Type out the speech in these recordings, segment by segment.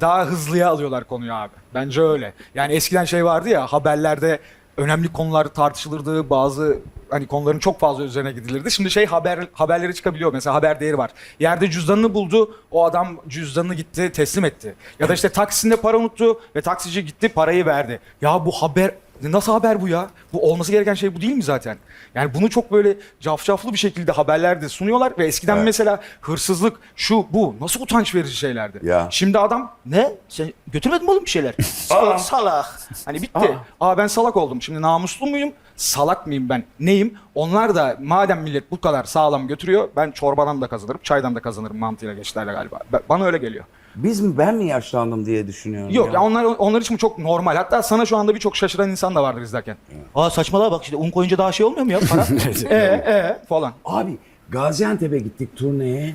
daha hızlıya alıyorlar konuyu abi. Bence öyle. Yani eskiden şey vardı ya haberlerde önemli konular tartışılırdı. Bazı hani konuların çok fazla üzerine gidilirdi. Şimdi şey haber haberleri çıkabiliyor. Mesela haber değeri var. Yerde cüzdanını buldu. O adam cüzdanını gitti teslim etti. Ya da işte taksinde para unuttu ve taksici gitti parayı verdi. Ya bu haber Nasıl haber bu ya? Bu olması gereken şey bu değil mi zaten? Yani bunu çok böyle cafcaflı bir şekilde haberlerde sunuyorlar ve eskiden Evet. mesela hırsızlık şu bu nasıl utanç verici şeylerdi. Ya. Şimdi adam ne? Sen götürmedin mi oğlum bir şeyler? salak salak. Hani bitti. Aa. ben salak oldum. Şimdi namuslu muyum? Salak mıyım ben? Neyim? Onlar da madem millet bu kadar sağlam götürüyor ben çorbadan da kazanırım, çaydan da kazanırım mantığıyla geçtilerle galiba. Bana öyle geliyor. Biz mi ben mi yaşlandım diye düşünüyorum. Yok ya. onlar onlar için bu çok normal. Hatta sana şu anda birçok şaşıran insan da vardır izlerken. Aa saçmalığa bak işte un koyunca daha şey olmuyor mu ya para? e e falan. Abi Gaziantep'e gittik turneye.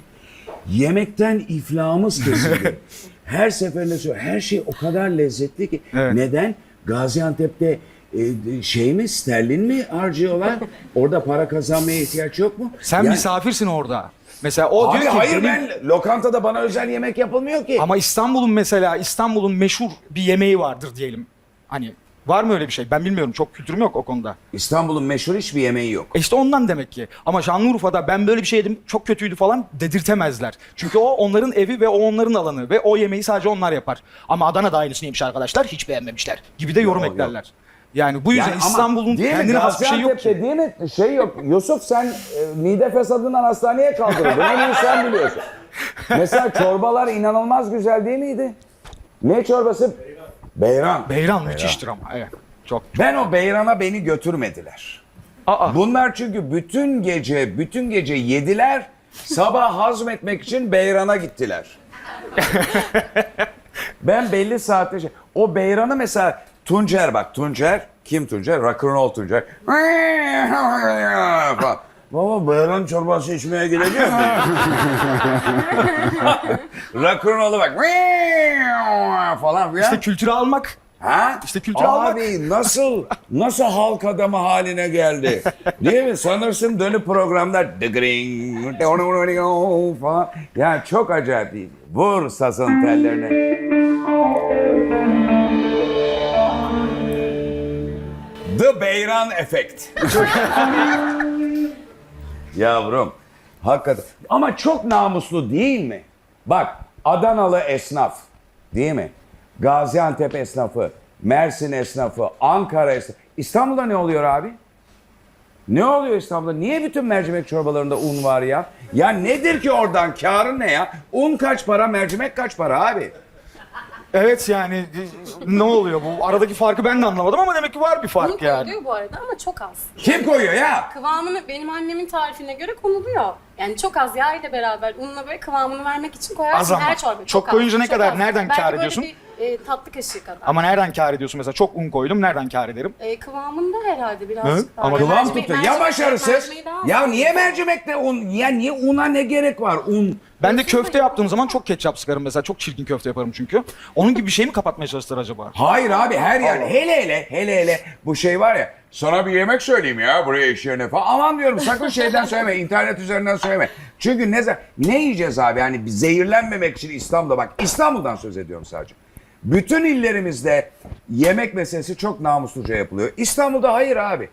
Yemekten iflahımız kesildi. her seferinde söylüyorum. Her şey o kadar lezzetli ki. Evet. Neden? Gaziantep'te e, şey mi sterlin mi harcıyorlar? Orada para kazanmaya ihtiyaç yok mu? Sen Yani- misafirsin orada. Mesela o Abi diyor ki hayır benim- ben lokantada bana özel yemek yapılmıyor ki. Ama İstanbul'un mesela İstanbul'un meşhur bir yemeği vardır diyelim. Hani var mı öyle bir şey? Ben bilmiyorum. Çok kültürüm yok o konuda. İstanbul'un meşhur hiçbir yemeği yok. E işte ondan demek ki. Ama Şanlıurfa'da ben böyle bir şey yedim çok kötüydü falan dedirtemezler. Çünkü o onların evi ve o onların alanı ve o yemeği sadece onlar yapar. Ama Adana'da aynısını yemiş arkadaşlar hiç beğenmemişler gibi de yorum Yok, eklerler. Yani bu yüzden Yani ama İstanbul'un değil mi? kendine has bir şey yok Gaziantep'te ki. değil mi? Şey yok. Yusuf sen e, mide fesadından hastaneye kaldırıldın. En iyi sen biliyorsun. Mesela çorbalar inanılmaz güzel değil miydi? Ne çorbası? Beyran. Beyran müthiştir ama. Evet. Çok. Ben o beyrana beni götürmediler. Aa. Bunlar çünkü bütün gece, bütün gece yediler. Sabah hazmetmek için beyrana gittiler. ben belli saatte şey, o beyranı mesela Tuncer bak Tuncer kim Tuncer? Rock'n'roll Tuncer. Falan. Baba beyran çorbası içmeye gidecek mi? Rock'n'roll'a bak. falan filan. İşte kültürü almak. Ha? İşte kültürü almak. Abi nasıl nasıl halk adamı haline geldi? Değil mi? Sanırsın dönüp programlar dıgring falan. Yani çok acayip değil. Vur sazın tellerine. The Beyran Effect. Yavrum. Hakikaten. Ama çok namuslu değil mi? Bak Adanalı esnaf. Değil mi? Gaziantep esnafı, Mersin esnafı, Ankara esnafı. İstanbul'da ne oluyor abi? Ne oluyor İstanbul'da? Niye bütün mercimek çorbalarında un var ya? Ya nedir ki oradan? Karın ne ya? Un kaç para, mercimek kaç para abi? Evet yani ne oluyor bu? Aradaki farkı ben de anlamadım ama demek ki var bir fark Un yani. koyuluyor bu arada ama çok az. Kim koyuyor ya? Kıvamını benim annemin tarifine göre konuluyor. Yani çok az yağ ile beraber unla böyle kıvamını vermek için koyarsın Az ama. her çorba. Çok koyunca ne çok kadar, az. nereden Belki kâr böyle ediyorsun? Bir, e, tatlı kaşığı kadar. Ama nereden kar ediyorsun mesela? Çok un koydum. Nereden kar ederim? E, kıvamında herhalde Hı? birazcık daha. Ama Kıvam mercimek- tutuyor. Ya mercimek- başarısız. mercimeği daha az Ya koyuyor. niye mercimekte un? Ya niye una ne gerek var? Un. Ben de köfte yaptığım zaman çok ketçap sıkarım mesela. Çok çirkin köfte yaparım çünkü. Onun gibi bir şey mi kapatmaya çalıştılar acaba? Hayır abi her yer hele hele hele hele bu şey var ya sana bir yemek söyleyeyim ya buraya iş yerine falan. Aman diyorum sakın şeyden söyleme internet üzerinden söyleme. Çünkü ne za- ne yiyeceğiz abi yani bir zehirlenmemek için İstanbul'da bak İstanbul'dan söz ediyorum sadece. Bütün illerimizde yemek meselesi çok namusluca yapılıyor. İstanbul'da hayır abi.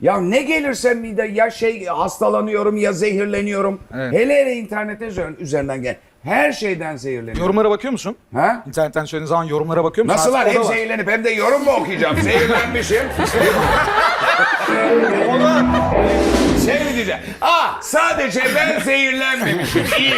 Ya ne gelirse mide ya şey hastalanıyorum ya zehirleniyorum. Evet. Hele hele internete üzer- üzerinden gel. Her şeyden zehirleniyorum. Yorumlara bakıyor musun? Ha? İnternetten söylediğin zaman yorumlara bakıyor musun? Nasıl o hem var. zehirlenip hem de yorum mu okuyacağım? Zehirlenmişim. O da şey mi diyeceğim? Ah sadece ben zehirlenmemişim. İyi.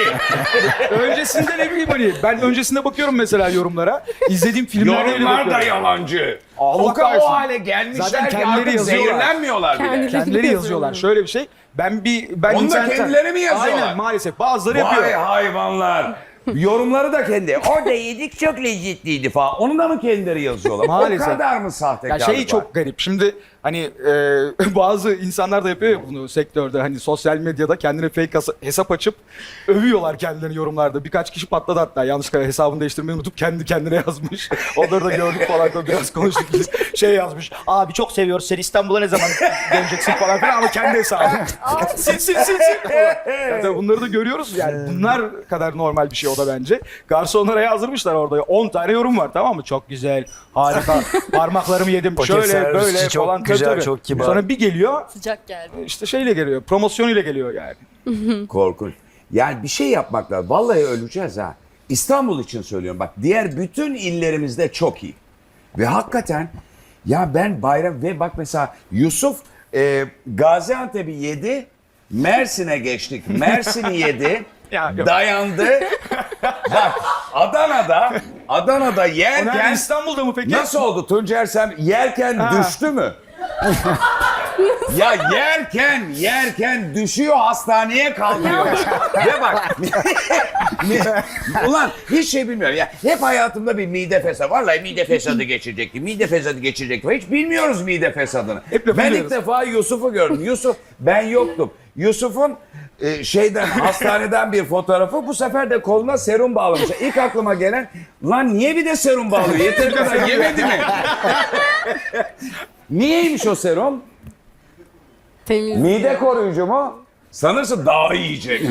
öncesinde ne bileyim hani ben öncesinde bakıyorum mesela yorumlara. İzlediğim filmlerde öyle Yorumlar da bakıyorum. yalancı. Allah o, kadar kahretsin. o hale gelmişler Zaten ki kendileri artık yazıyorlar. zehirlenmiyorlar bile. Kendileri- Kendileri yazıyorlar. Şöyle bir şey. Ben bir ben Onu da internetten- kendileri mi yazıyorlar? Aynen maalesef. Bazıları Vay yapıyor. hayvanlar. Yorumları da kendi. Orada yedik çok lezzetliydi falan. Onu da mı kendileri yazıyorlar? Maalesef. O kadar mı Ya sahtekarlık şey var? çok garip. Şimdi hani e, bazı insanlar da yapıyor ya bunu sektörde hani sosyal medyada kendine fake hesa- hesap açıp övüyorlar kendilerini yorumlarda. Birkaç kişi patladı hatta yanlışlıkla hesabını değiştirmeyi unutup kendi kendine yazmış. Onları da gördük falan da biraz konuştuk biz. Şey yazmış. Abi çok seviyoruz seni İstanbul'a ne zaman döneceksin falan filan ama kendi hesabı. sil sil sil sil falan. Yani tabii bunları da görüyoruz yani bunlar kadar normal bir şey o da bence. Garsonlara yazdırmışlar orada. 10 tane yorum var tamam mı? Çok güzel, harika, parmaklarımı yedim, şöyle böyle çok falan. Güzel, çok kibar. Sonra bir geliyor, Sıcak geldi. işte şeyle geliyor, promosyonuyla geliyor yani. Korkunç. Yani bir şey yapmak lazım. Vallahi öleceğiz ha. İstanbul için söylüyorum bak. Diğer bütün illerimizde çok iyi. Ve hakikaten ya ben bayram ve bak mesela Yusuf e, Gaziantep'i yedi. Mersin'e geçtik. Mersin'i yedi. Ya yok. dayandı. bak Adana'da Adana'da nerede, yerken İstanbul'da mı peki? Nasıl oldu Tuncer sen yerken Ha. düştü mü? ya yerken yerken düşüyor hastaneye kalkıyor. Ve bak ulan hiç şey bilmiyorum ya hep hayatımda bir mide fesadı vallahi mide fesadı geçirecekti mide fesadı geçirecekti hiç bilmiyoruz mide fesadını. Hep ben ilk defa Yusuf'u gördüm Yusuf ben yoktum Yusuf'un e, şeyden hastaneden bir fotoğrafı bu sefer de koluna serum bağlamış. İlk aklıma gelen lan niye bir de serum bağlıyor yeteri kadar yemedi mi? Niyeymiş o serum? Temiz. Mide koruyucu mu? Sanırsın daha yiyecek.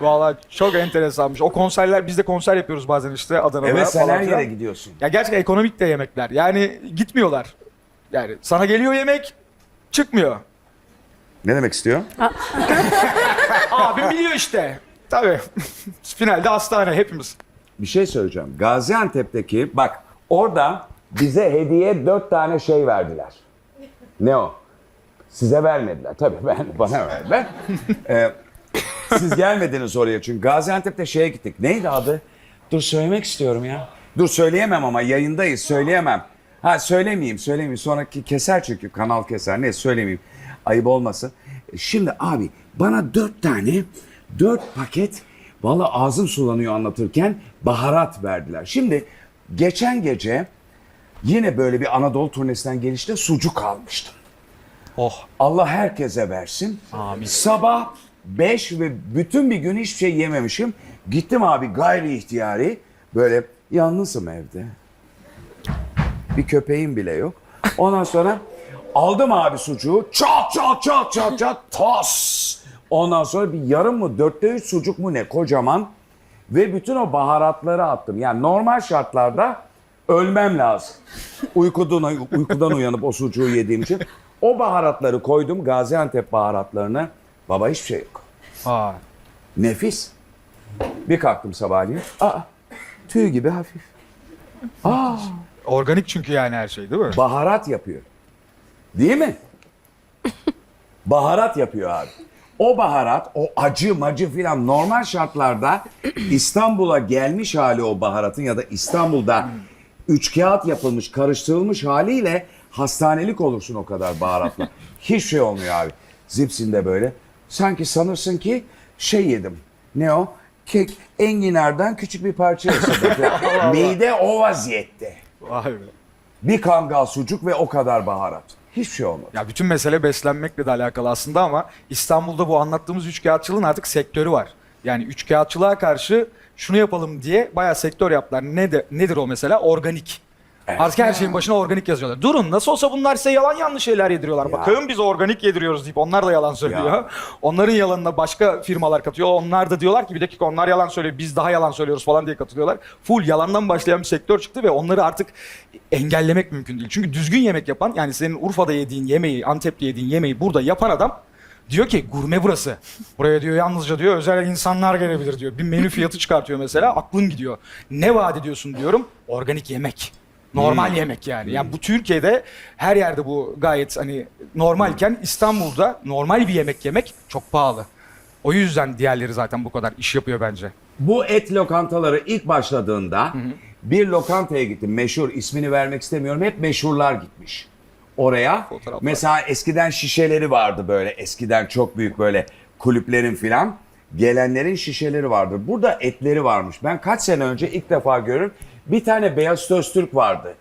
Vallahi çok enteresanmış. O konserler, biz de konser yapıyoruz bazen işte Adana'da evet sen falan her filan. yere gidiyorsun. Ya gerçekten ekonomik de yemekler. Yani gitmiyorlar. Yani sana geliyor yemek, çıkmıyor. Ne demek istiyor? Abim biliyor işte. Tabii. Finalde hastane hepimiz. Bir şey söyleyeceğim. Gaziantep'teki bak orada bize hediye dört tane şey verdiler. Ne o? Size vermediler. Tabii ben bana verdiler. Ee, siz gelmediniz oraya çünkü Gaziantep'te şeye gittik. Neydi adı? Dur söylemek istiyorum ya. Dur söyleyemem ama yayındayız söyleyemem. Ha söylemeyeyim söylemeyeyim. Sonraki keser çünkü kanal keser. Ne söylemeyeyim. Ayıp olmasın. Şimdi abi bana dört tane dört paket Valla ağzım sulanıyor anlatırken baharat verdiler. Şimdi geçen gece yine böyle bir Anadolu turnesinden gelişte sucuk almıştım. Oh. Allah herkese versin. Amin. Sabah 5 ve bütün bir gün hiçbir şey yememişim. Gittim abi gayri ihtiyari. Böyle yalnızım evde. Bir köpeğim bile yok. Ondan sonra aldım abi sucuğu. Çat çat çat çat çat tas. Ondan sonra bir yarım mı dörtte üç sucuk mu ne kocaman. Ve bütün o baharatları attım. Yani normal şartlarda ölmem lazım. Uykudan, uykudan uyanıp o sucuğu yediğim için. O baharatları koydum Gaziantep baharatlarını. Baba hiçbir şey yok. Aa. Nefis. Bir kalktım sabahleyin. Aa, tüy gibi hafif. Aa, Organik çünkü yani her şey değil mi? baharat yapıyor. Değil mi? baharat yapıyor abi. O baharat, o acı macı filan normal şartlarda İstanbul'a gelmiş hali o baharatın ya da İstanbul'da üç kağıt yapılmış, karıştırılmış haliyle hastanelik olursun o kadar baharatla. Hiç şey olmuyor abi. Zipsinde böyle. Sanki sanırsın ki şey yedim. Ne o? Kek, enginardan küçük bir parça. Mide o vaziyette. Vay be. Bir kangal sucuk ve o kadar baharat. Hiçbir şey olmadı. Ya bütün mesele beslenmekle de alakalı aslında ama İstanbul'da bu anlattığımız üçkağıtçılığın artık sektörü var. Yani üçkağıtçılığa karşı şunu yapalım diye bayağı sektör yaptılar. Ne de, nedir o mesela? Organik. Artık her şeyin başına organik yazıyorlar. Durun nasıl olsa bunlar size yalan yanlış şeyler yediriyorlar. Bakın biz organik yediriyoruz deyip onlar da yalan söylüyor. Ya. Onların yalanına başka firmalar katıyor. Onlar da diyorlar ki bir dakika onlar yalan söylüyor biz daha yalan söylüyoruz falan diye katılıyorlar. Full yalandan başlayan bir sektör çıktı ve onları artık engellemek mümkün değil. Çünkü düzgün yemek yapan yani senin Urfa'da yediğin yemeği, Antep'te yediğin yemeği burada yapan adam diyor ki gurme burası. Buraya diyor yalnızca diyor özel insanlar gelebilir diyor. Bir menü fiyatı çıkartıyor mesela aklın gidiyor. Ne vaat ediyorsun diyorum? Organik yemek. Normal yemek yani. Yani bu Türkiye'de her yerde bu gayet hani normalken İstanbul'da normal bir yemek yemek çok pahalı. O yüzden diğerleri zaten bu kadar iş yapıyor bence. Bu et lokantaları ilk başladığında bir lokantaya gittim. Meşhur ismini vermek istemiyorum. Hep meşhurlar gitmiş. Oraya Fotoğraflar. mesela eskiden şişeleri vardı böyle. Eskiden çok büyük böyle kulüplerin filan. Gelenlerin şişeleri vardı. Burada etleri varmış. Ben kaç sene önce ilk defa görüyorum. Bir tane beyaz Öztürk vardı.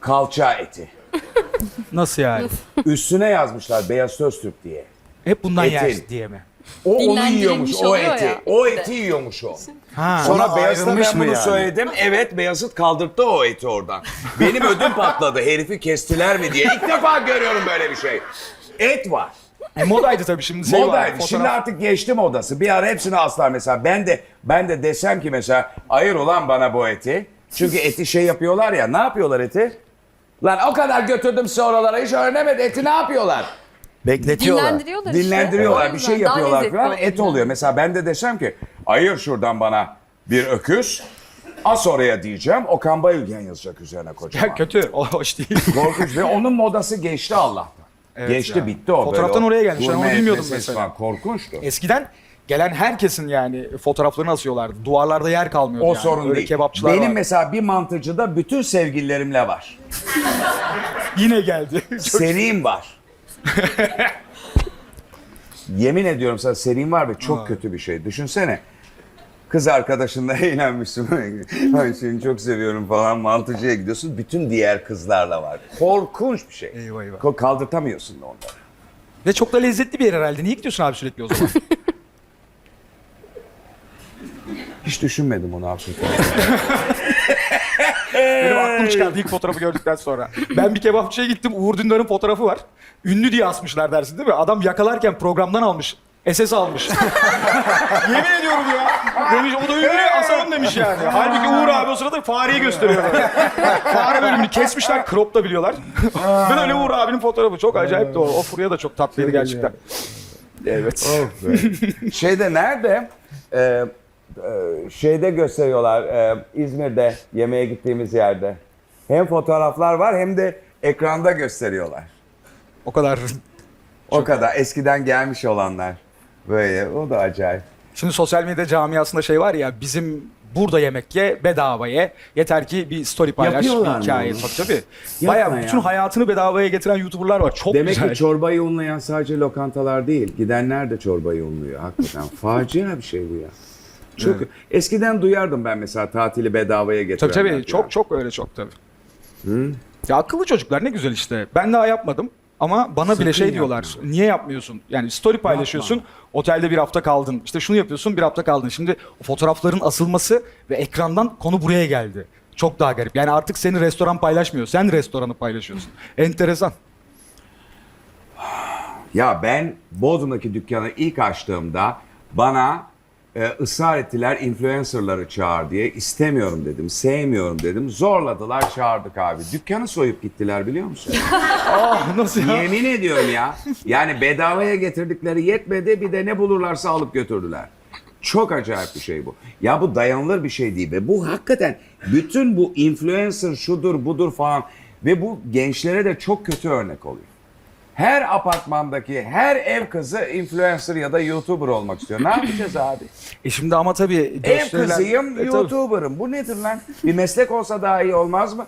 Kalça eti. Nasıl yani? Üstüne yazmışlar beyaz Öztürk diye. Hep bundan Etin. yer diye mi? O onu Dinlendirilmiş yiyormuş o oluyor eti. ya. O eti yiyormuş o. Ha. Sonra Ona Beyazıt'a ayrılmış ben mı bunu yani? söyledim. Evet Beyazıt kaldırttı o eti oradan. Benim ödüm patladı. Herifi kestiler mi diye. İlk defa görüyorum böyle bir şey. Et var. E, modaydı tabii şimdi şey var. Modaydı. fotoğraf- Şimdi artık geçti modası. Bir ara hepsini aslar mesela. Ben de ben de desem ki mesela ayır ulan bana bu eti. Çünkü eti şey yapıyorlar ya. Ne yapıyorlar eti? Lan o kadar götürdüm size oralara hiç öğrenemedi. Eti ne yapıyorlar? Bekletiyorlar. Dinlendiriyorlar işte. Dinlendiriyorlar. Bir şey daha yapıyorlar lezzetli falan. oluyor. Et oluyor. Mesela ben de desem ki ayır şuradan bana bir öküz. As oraya diyeceğim. Okan Bayülgen yazacak üzerine kocaman. Ya kötü. O hoş değil. Korkunç ve onun modası geçti Allah'tan. Evet geçti ya. bitti o. Fotoğraftan oraya gelmiş. Ben onu bilmiyordum mesela. falan. Korkunçtu. Eskiden gelen herkesin yani fotoğraflarını asıyorlardı. Duvarlarda yer kalmıyordu O yani. sorun Öyle değil. kebapçılar Benim var. mesela bir mantıcıda bütün sevgililerimle var. Yine geldi. Çok- Serim var. Yemin ediyorum sana serim var ve çok kötü bir şey. Düşünsene. Kız arkadaşınla eğlenmişsin. Ay seni çok seviyorum falan mantıcıya gidiyorsun. Bütün diğer kızlarla var. Korkunç bir şey. Eyvah, eyvah. Ko- Kaldırtamıyorsun da onları. Ve çok da lezzetli bir yer herhalde. Niye gidiyorsun abi sürekli o zaman? Hiç düşünmedim onu Absürt. Benim aklım çıkardı ilk fotoğrafı gördükten sonra. Ben bir kebapçıya gittim. Uğur Dündar'ın fotoğrafı var. Ünlü diye asmışlar dersin değil mi? Adam yakalarken programdan almış. SS almış. Yemin ediyorum ya. Demiş o da ünlü asalım demiş yani. Halbuki Uğur abi o sırada fareyi gösteriyor. Fare bölümünü kesmişler. Crop da biliyorlar. Böyle Uğur abinin fotoğrafı. Çok acayipti o. O furya da çok tatlıydı gerçekten. Evet. Şeyde nerede? Ee, e, şeyde gösteriyorlar e, İzmir'de yemeğe gittiğimiz yerde. Hem fotoğraflar var hem de ekranda gösteriyorlar. O kadar. O kadar eskiden gelmiş olanlar. Böyle o da acayip. Şimdi sosyal medya camiasında şey var ya bizim burada yemek ye bedava ye. Yeter ki bir story paylaş Yapıyorlar bir mı hikaye onu? tabii tabii. Yapma Bayağı ya. bütün hayatını bedavaya getiren YouTuber'lar var. Çok Demek güzel. ki çorbayı unlayan sadece lokantalar değil. Gidenler de çorbayı unluyor hakikaten. Facia bir şey bu ya. Çok eskiden duyardım ben mesela tatili bedavaya getirenler. Tabii tabii falan. çok çok öyle çok tabii. Ya akıllı çocuklar ne güzel işte. Ben daha yapmadım ama bana bile şey diyorlar. Niye yapmıyorsun? Yani story paylaşıyorsun. Otelde bir hafta kaldın. İşte şunu yapıyorsun bir hafta kaldın. Şimdi o fotoğrafların asılması ve ekrandan konu buraya geldi. Çok daha garip. Yani artık seni restoran paylaşmıyor. Sen restoranı paylaşıyorsun. Enteresan. Ya ben Bodrum'daki dükkanı ilk açtığımda bana e, ısrar ettiler influencerları çağır diye. İstemiyorum dedim, sevmiyorum dedim. Zorladılar, çağırdık abi. Dükkanı soyup gittiler biliyor musun? Ah nasıl ya? Yemin ediyorum ya. Yani bedavaya getirdikleri yetmedi bir de ne bulurlarsa alıp götürdüler. Çok acayip bir şey bu. Ya bu dayanılır bir şey değil ve bu hakikaten bütün bu influencer şudur budur falan ve bu gençlere de çok kötü örnek oluyor. Her apartmandaki her ev kızı influencer ya da YouTuber olmak istiyor. Ne yapacağız abi? E şimdi ama tabii Ev gösterilen- kızıyım, E tabii. YouTuber'ım. Bu nedir lan? Bir meslek olsa daha iyi olmaz mı?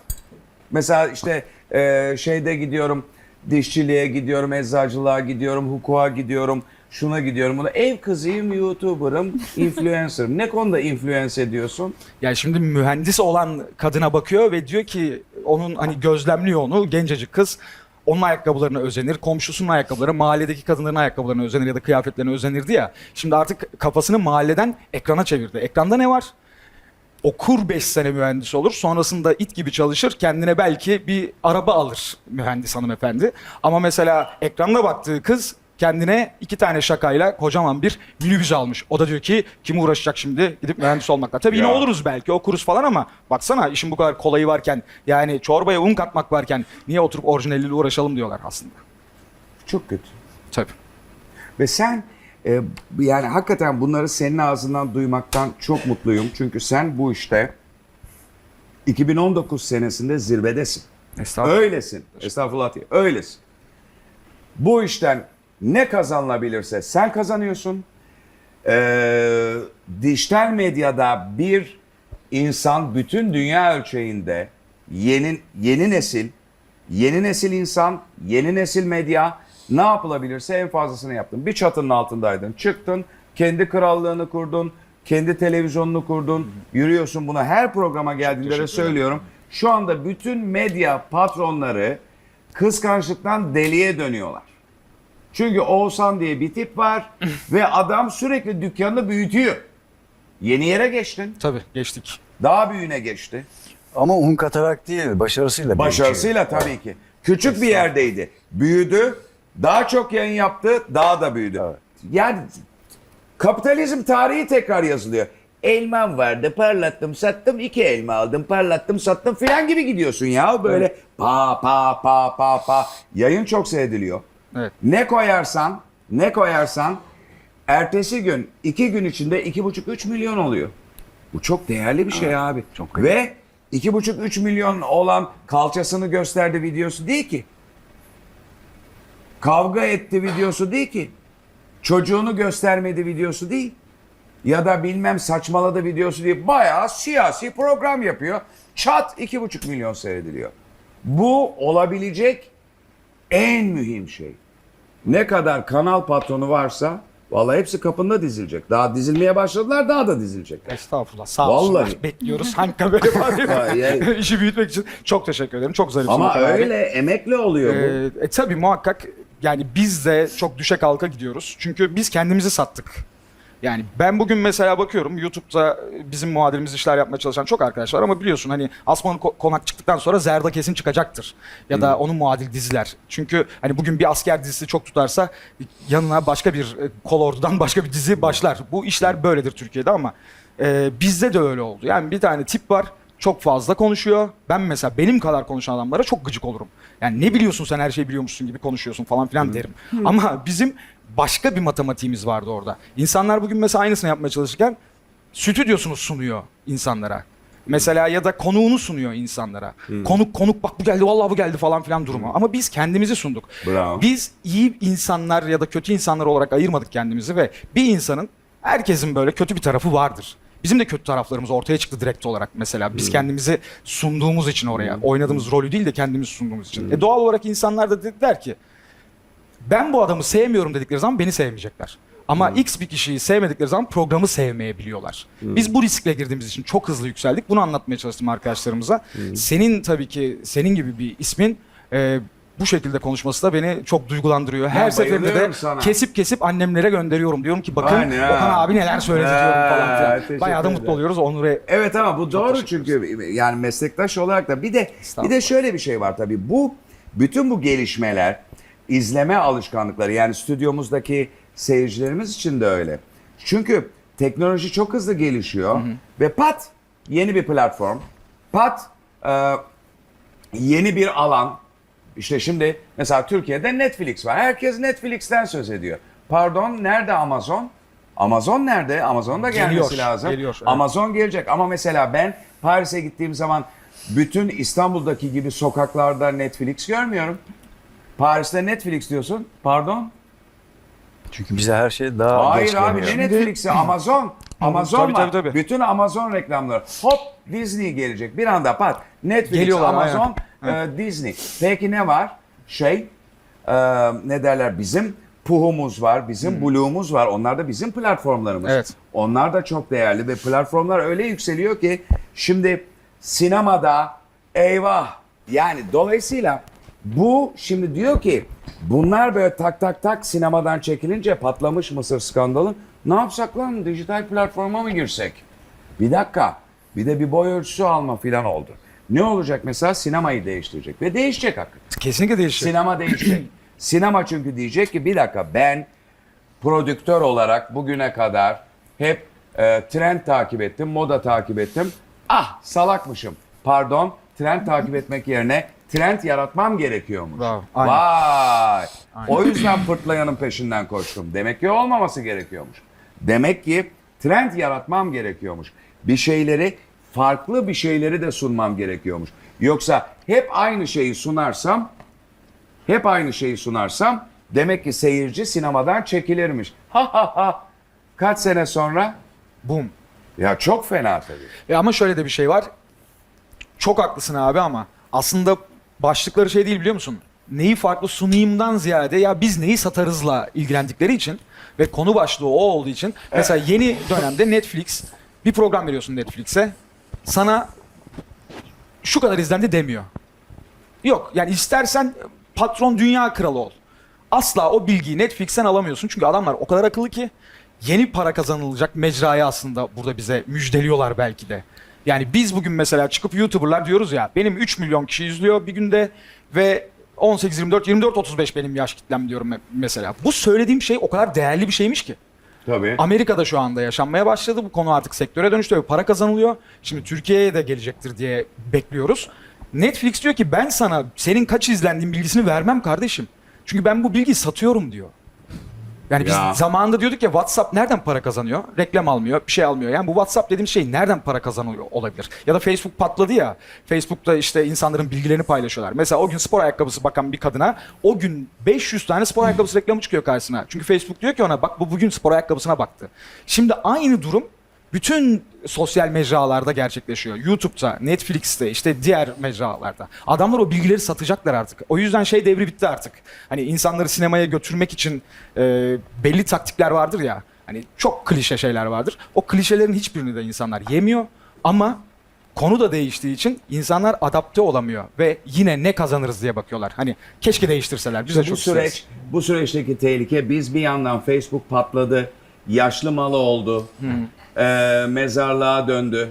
Mesela işte e, şeyde gidiyorum, dişçiliğe gidiyorum, eczacılığa gidiyorum, hukuka gidiyorum, şuna gidiyorum. Buna ev kızıyım, YouTuber'ım, influencer. ne konuda influence ediyorsun? Yani şimdi mühendis olan kadına bakıyor ve diyor ki onun hani gözlemliyor onu gencecik kız. Onun ayakkabılarına özenir, komşusunun ayakkabıları, mahalledeki kadınların ayakkabılarına özenir ya da kıyafetlerine özenirdi ya. Şimdi artık kafasını mahalleden ekrana çevirdi. Ekranda ne var? Okur 5 sene mühendis olur. Sonrasında it gibi çalışır. Kendine belki bir araba alır mühendis hanımefendi. Ama mesela ekranda baktığı kız kendine iki tane şakayla kocaman bir minibüs almış. O da diyor ki kim uğraşacak şimdi gidip mühendis olmakla. Tabii yine Ya. oluruz belki okuruz falan ama baksana işin bu kadar kolayı varken yani çorbaya un katmak varken niye oturup orijinaliyle uğraşalım diyorlar aslında. Çok kötü. Tabii. Ve sen e, yani hakikaten bunları senin ağzından duymaktan çok mutluyum. Çünkü sen bu işte 2019 senesinde zirvedesin. Estağfurullah. Öylesin. Estağfurullah diye. Öylesin. Bu işten ne kazanılabilirse sen kazanıyorsun. Ee, dijital medyada bir insan bütün dünya ölçeğinde yeni yeni nesil, yeni nesil insan, yeni nesil medya ne yapılabilirse en fazlasını yaptın. Bir çatının altındaydın. Çıktın, kendi krallığını kurdun, kendi televizyonunu kurdun. Yürüyorsun buna her programa geldiğinde de söylüyorum. Şu anda bütün medya patronları kıskançlıktan deliye dönüyorlar. Çünkü Oğuzhan diye bir tip var ve adam sürekli dükkanını büyütüyor. Yeni yere geçtin. Tabii geçtik. Daha büyüğüne geçti. Ama un katarak değil, başarısıyla. Başarısıyla tabii ki. Küçük bir yerdeydi. Büyüdü. Daha çok yayın yaptı, daha da büyüdü. Yani kapitalizm tarihi tekrar yazılıyor. Elmam vardı, parlattım, sattım, iki elma aldım, parlattım, sattım filan gibi gidiyorsun ya. Böyle pa pa pa pa pa. Yayın çok seyrediliyor. Evet. Ne koyarsan, ne koyarsan ertesi gün, iki gün içinde iki buçuk, üç milyon oluyor. Bu çok değerli bir şey abi. çok Ve iki buçuk, üç milyon olan kalçasını gösterdi videosu değil ki. Kavga etti videosu değil ki. Çocuğunu göstermedi videosu değil. Ya da bilmem saçmaladı videosu değil. Bayağı siyasi program yapıyor. Çat iki buçuk milyon seyrediliyor. Bu olabilecek en mühim şey. Ne kadar kanal patronu varsa vallahi hepsi kapında dizilecek. Daha dizilmeye başladılar daha da dizilecek. Estağfurullah. Sağ olsunlar. Vallahi. Bekliyoruz. Hangi kamera var? Ya- İşi büyütmek için. Çok teşekkür ederim. Çok zarif. Ama sonuçlar abi. öyle emekle oluyor bu. Ee, e, tabii muhakkak yani biz de çok düşe kalka gidiyoruz. Çünkü biz kendimizi sattık. Yani ben bugün mesela bakıyorum YouTube'da bizim muhabirimiz işler yapmaya çalışan çok arkadaş var ama biliyorsun hani Asman'ın Ko- konak çıktıktan sonra Zerda kesin çıkacaktır. Ya da onun muadil diziler. Çünkü hani bugün bir asker dizisi çok tutarsa yanına başka bir e, kolordudan başka bir dizi başlar. Bu işler böyledir Türkiye'de ama e, bizde de öyle oldu. Yani bir tane tip var çok fazla konuşuyor. Ben mesela benim kadar konuşan adamlara çok gıcık olurum. Yani ne biliyorsun sen her şeyi biliyormuşsun gibi konuşuyorsun falan filan derim. Ama bizim başka bir matematiğimiz vardı orada. İnsanlar bugün mesela aynısını yapmaya çalışırken stüdyosunu sunuyor insanlara. Mesela ya da konuğunu sunuyor insanlara. Konuk konuk bak bu geldi vallahi bu geldi falan filan durumu. Ama biz kendimizi sunduk. Bravo. Biz iyi insanlar ya da kötü insanlar olarak ayırmadık kendimizi ve bir insanın herkesin böyle kötü bir tarafı vardır. Bizim de kötü taraflarımız ortaya çıktı direkt olarak mesela. Biz kendimizi sunduğumuz için oraya. Oynadığımız rolü değil de kendimizi sunduğumuz için. E doğal olarak insanlar da dediler ki ben bu adamı sevmiyorum dedikleri zaman beni sevmeyecekler. Ama X bir kişiyi sevmedikleri zaman programı sevmeyebiliyorlar. Biz bu riskle girdiğimiz için çok hızlı yükseldik. Bunu anlatmaya çalıştım arkadaşlarımıza. Senin tabii ki senin gibi bir ismin e, bu şekilde konuşması da beni çok duygulandırıyor. Her Ben seferinde de sana. kesip kesip annemlere gönderiyorum. Diyorum ki bakın Aynen. Okan abi neler söyledi Ha, diyorum falan filan. Bayağı da mutlu oluyoruz. Onur'a Evet ama bu doğru çünkü yani meslektaş olarak da bir de bir de şöyle bir şey var tabii. Bu bütün bu gelişmeler izleme alışkanlıkları yani stüdyomuzdaki seyircilerimiz için de öyle. Çünkü teknoloji çok hızlı gelişiyor ve pat yeni bir platform, pat e, yeni bir alan. İşte şimdi mesela Türkiye'de Netflix var. Herkes Netflix'ten söz ediyor. Pardon nerede Amazon? Amazon nerede? Amazon da gelmesi Geliyor, lazım. geliyor, evet. Amazon gelecek ama mesela ben Paris'e gittiğim zaman bütün İstanbul'daki gibi sokaklarda Netflix görmüyorum. Paris'te Netflix diyorsun. Pardon? Çünkü bize her şey daha Hayır geç abi geliyor. ne Netflix'i? Amazon. Amazon Tabii, var. tabii, tabii. Bütün Amazon reklamları. Hop Disney gelecek. Bir anda pat. Netflix, Geliyorlar, Amazon, e, Disney. Peki ne var? Şey e, ne derler bizim Puhu'muz var, bizim Blue'umuz var. Onlar da bizim platformlarımız. Evet. Onlar da çok değerli ve platformlar öyle yükseliyor ki şimdi sinemada eyvah yani dolayısıyla bu şimdi diyor ki bunlar böyle tak tak tak sinemadan çekilince patlamış Mısır skandalı. Ne yapsak lan dijital platforma mı girsek? Bir dakika bir de bir boy ölçüsü alma filan oldu. Ne olacak mesela sinemayı değiştirecek ve değişecek hakikaten. kesinlikle değişir. Sinema değişecek. Sinema çünkü diyecek ki bir dakika ben prodüktör olarak bugüne kadar hep e, trend takip ettim, moda takip ettim. Ah salakmışım. Pardon trend takip etmek yerine trend yaratmam gerekiyormuş. Bravo, aynen. Vay. Aynen. O yüzden pırtlayanın peşinden koştum. Demek ki olmaması gerekiyormuş. Demek ki trend yaratmam gerekiyormuş. Bir şeyleri farklı bir şeyleri de sunmam gerekiyormuş. Yoksa hep aynı şeyi sunarsam hep aynı şeyi sunarsam demek ki seyirci sinemadan çekilirmiş. Ha ha ha. Kaç sene sonra? Boom. Ya çok fena tabii. E ama şöyle de bir şey var. Çok haklısın abi ama aslında başlıkları şey değil biliyor musun? Neyi farklı sunayımdan ziyade ya biz neyi satarızla ilgilendikleri için ve konu başlığı o olduğu için mesela yeni dönemde Netflix bir program veriyorsun Netflix'e sana şu kadar izlendi demiyor. Yok yani istersen patron dünya kralı ol. Asla o bilgiyi Netflix'ten alamıyorsun. Çünkü adamlar o kadar akıllı ki yeni para kazanılacak mecrayı aslında burada bize müjdeliyorlar belki de. Yani biz bugün mesela çıkıp YouTuber'lar diyoruz ya benim 3 milyon kişi izliyor bir günde ve 18 24 24 35 benim yaş kitlem diyorum me- mesela. Bu söylediğim şey o kadar değerli bir şeymiş ki. Tabii. Amerika'da şu anda yaşanmaya başladı. Bu konu artık sektöre dönüştü ve para kazanılıyor. Şimdi Türkiye'ye de gelecektir diye bekliyoruz. Netflix diyor ki ben sana senin kaç izlendiğin bilgisini vermem kardeşim. Çünkü ben bu bilgiyi satıyorum diyor. Yani biz Ya. zamanında diyorduk ya WhatsApp nereden para kazanıyor? Reklam almıyor, bir şey almıyor. Yani bu WhatsApp dediğim şey nereden para kazanıyor olabilir? Ya da Facebook patladı ya. Facebook'ta işte insanların bilgilerini paylaşıyorlar. Mesela o gün spor ayakkabısı bakan bir kadına o gün 500 tane spor ayakkabısı reklamı çıkıyor karşısına. Çünkü Facebook diyor ki ona bak bu bugün spor ayakkabısına baktı. Şimdi aynı durum bütün sosyal mecralarda gerçekleşiyor. YouTube'da, Netflix'te, işte diğer mecralarda. Adamlar o bilgileri satacaklar artık. O yüzden şey devri bitti artık. Hani insanları sinemaya götürmek için e, belli taktikler vardır ya. Hani çok klişe şeyler vardır. O klişelerin hiçbirini de insanlar yemiyor. Ama konu da değiştiği için insanlar adapte olamıyor ve yine ne kazanırız diye bakıyorlar. Hani keşke değiştirseler. Biz de bu çok süreç, isteriz. bu süreçteki tehlike biz bir yandan Facebook patladı, yaşlı malı oldu, eee, mezarlığa döndü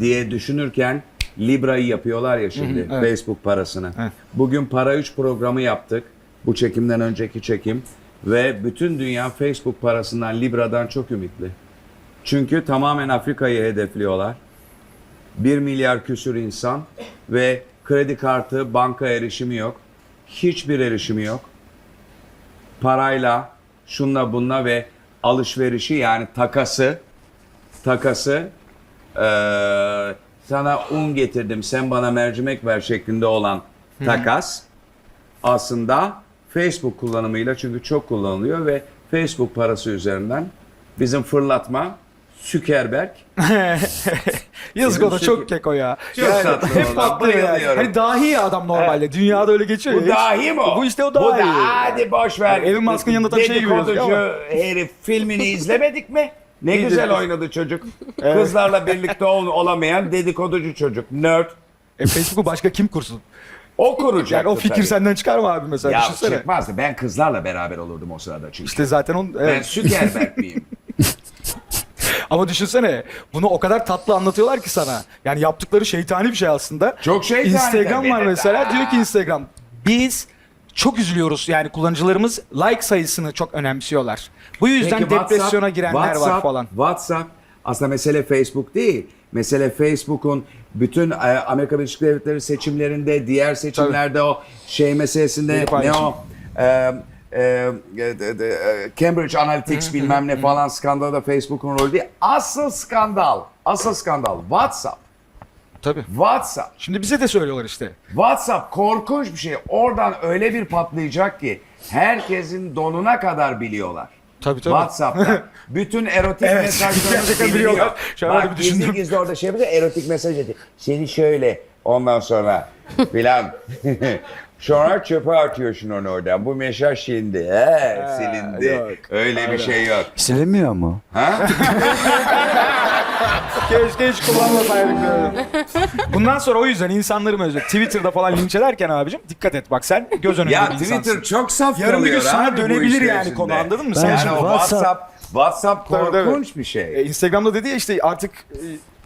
diye düşünürken Libra'yı yapıyorlar ya şimdi evet. Facebook parasını. Evet. Bugün Para 3 programı yaptık. Bu çekimden önceki çekim ve bütün dünya Facebook parasından Libra'dan çok ümitli. Çünkü tamamen Afrika'yı hedefliyorlar. 1 milyar küsür insan ve kredi kartı, banka erişimi yok. Hiçbir erişimi yok. Parayla, şunla bunla ve alışverişi yani takası, takası eee, sana un getirdim sen bana mercimek ver şeklinde olan takas aslında Facebook kullanımıyla çünkü çok kullanılıyor ve Facebook parası üzerinden bizim fırlatma Sükerberg Yazık o da Bizim çok keko ya. Çok tatlı hep olan, patlıyor yani. bayılıyorum. Hani dahi ya adam normalde. Dünyada öyle geçiyor Bu ya. Dahi mi o? Bu işte o Bu dahi. da hadi boş ver. Elon Musk'ın yanında tabii şey gibi gözüküyor Dedikoducu herif filmini izlemedik mi? Ne güzel oynadı çocuk. Kızlarla birlikte ol- olamayan dedikoducu çocuk. Nerd. E Facebook'u başka kim kursun? O kuracaktı Yani o fikir senden çıkar mı abi mesela? Ya Düşünsene. çıkmazdı. Ben kızlarla beraber olurdum o sırada çünkü. İşte zaten onun ben evet. Sükerberg miyim? ama düşünsene bunu o kadar tatlı anlatıyorlar ki sana. Yani yaptıkları şeytani bir şey aslında. Çok şeytani Instagram tabii. var mesela diyor ki Instagram biz çok üzülüyoruz yani kullanıcılarımız like sayısını çok önemsiyorlar. Bu yüzden Peki depresyona WhatsApp- girenler var WhatsApp- falan. WhatsApp aslında mesele Facebook değil. Mesele Facebook'un bütün e, Amerika Birleşik Devletleri seçimlerinde, diğer seçimlerde o şey meselesinde ne o e, e, e, e, Cambridge Analytics bilmem ne falan skandalda Facebook'un rolü değil. Asıl skandal, asıl skandal WhatsApp. Tabii. WhatsApp. Şimdi bize de söylüyorlar işte. WhatsApp korkunç bir şey. Oradan öyle bir patlayacak ki herkesin donuna kadar biliyorlar. Tabii tabii. WhatsApp'ta bütün erotik Evet, mesajları gerçekten biliyor. biliyorlar. Şu an Bak gizli gizli orada şey yapıyor erotik mesaj ediyor. Seni şöyle ondan sonra filan. Sonra çöpe atıyorsun onu oradan. Bu mesaj şimdi. He, silindi. yok. Öyle bir şey yok. Silinmiyor mu? Ha? Keşke hiç kullanmasaydık. diyorum. Bundan sonra o yüzden insanları mesela Twitter'da falan linç ederken abicim dikkat et bak sen göz önünde ya bir insansın. Twitter çok saf Yarın bir gün sana dönebilir yani içinde. konu anladın mı? Ben Sen Yani şimdi o WhatsApp- WhatsApp, WhatsApp Tabii, tabii. korkunç bir şey. E, Instagram'da dedi ya işte artık e,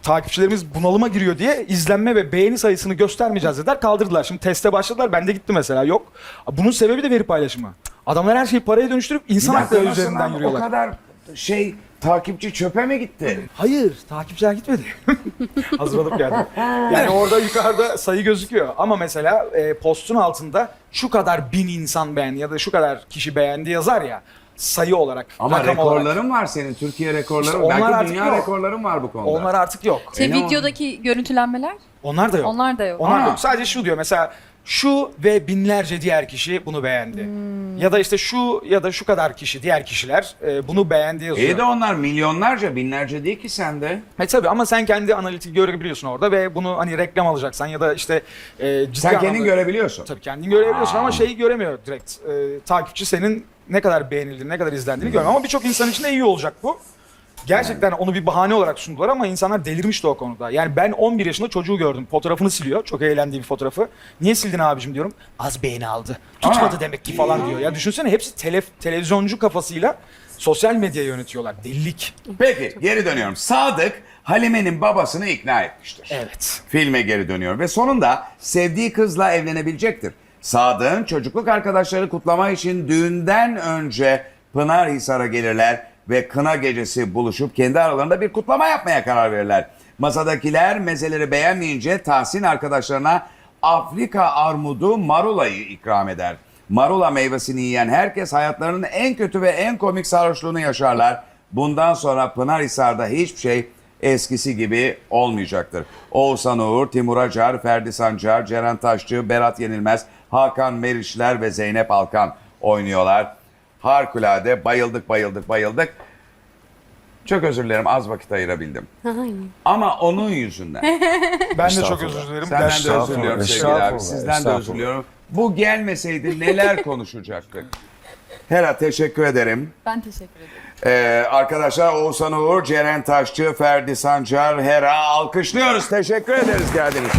takipçilerimiz bunalıma giriyor diye izlenme ve beğeni sayısını göstermeyeceğiz dediler. Kaldırdılar. Şimdi teste başladılar. Ben de gitti mesela. Yok. Bunun sebebi de veri paylaşımı. Adamlar her şeyi paraya dönüştürüp insan hakları üzerinden yürüyorlar. O kadar şey takipçi çöpe mi gitti? Hayır, takipçiler gitmedi. Hazırladık yani. Yani orada yukarıda sayı gözüküyor. Ama mesela e, postun altında şu kadar bin insan beğendi ya da şu kadar kişi beğendi yazar ya sayı olarak, Ama rakam olarak. rekorların var senin. Türkiye rekorları İşte onlar Belki artık dünya yok. rekorların var bu konuda. Onlar artık yok. Şey, E videodaki görüntülenmeler Onlar da yok. onlar da yok. Onlar Aa. yok. Sadece şu diyor mesela şu ve binlerce diğer kişi bunu beğendi. Ya da işte şu ya da şu kadar kişi diğer kişiler e, bunu beğendi yazıyor. İyi de onlar milyonlarca, binlerce değil ki sende. E tabii ama sen kendi analitik görebiliyorsun orada ve bunu hani reklam alacaksan ya da işte e, ciddi Sen kendin anlamda- görebiliyorsun. Tabii kendin görebiliyorsun Aa. ama şeyi göremiyor direkt. E, takipçi senin ne kadar beğenildiğini, ne kadar izlendiğini görmüyor. Ama birçok insan için de iyi olacak bu. Gerçekten onu bir bahane olarak sundular ama insanlar delirmişti o konuda. Yani ben 11 yaşında çocuğu gördüm. Fotoğrafını siliyor. Çok eğlendiği bir fotoğrafı. Niye sildin abicim diyorum. Az beğeni aldı. Tutmadı demek ki falan diyor. Ya düşünsene hepsi telef- televizyoncu kafasıyla sosyal medyayı yönetiyorlar. Delilik. Peki geri dönüyorum. Sadık Halime'nin babasını ikna etmiştir. Evet. Filme geri dönüyorum ve sonunda sevdiği kızla evlenebilecektir. Sadık'ın çocukluk arkadaşları kutlama için düğünden önce Pınarhisar'a gelirler ve kına gecesi buluşup kendi aralarında bir kutlama yapmaya karar verirler. Masadakiler mezeleri beğenmeyince Tahsin arkadaşlarına Afrika armudu marulayı ikram eder. Marula meyvesini yiyen herkes hayatlarının en kötü ve en komik sarhoşluğunu yaşarlar. Bundan sonra Pınarhisar'da hiçbir şey eskisi gibi olmayacaktır. Oğuzhan Uğur, Timur Acar, Ferdi Sancar, Ceren Taşçı, Berat Yenilmez, Hakan Meriçler ve Zeynep Alkan oynuyorlar. Harikulade bayıldık bayıldık bayıldık. Çok özür dilerim az vakit ayırabildim. Ama onun yüzünden. Ben de çok özür dilerim. Senden de özür diliyorum sevgili Estağfurullah, abi. Sizden de estağfurullah. özür diliyorum. Bu gelmeseydi neler konuşacaktık? Hera teşekkür ederim. Ben teşekkür ederim. Ee, arkadaşlar Oğuzhan Uğur, Ceren Taşçı, Ferdi Sancar, Hera alkışlıyoruz. Teşekkür ederiz geldiniz.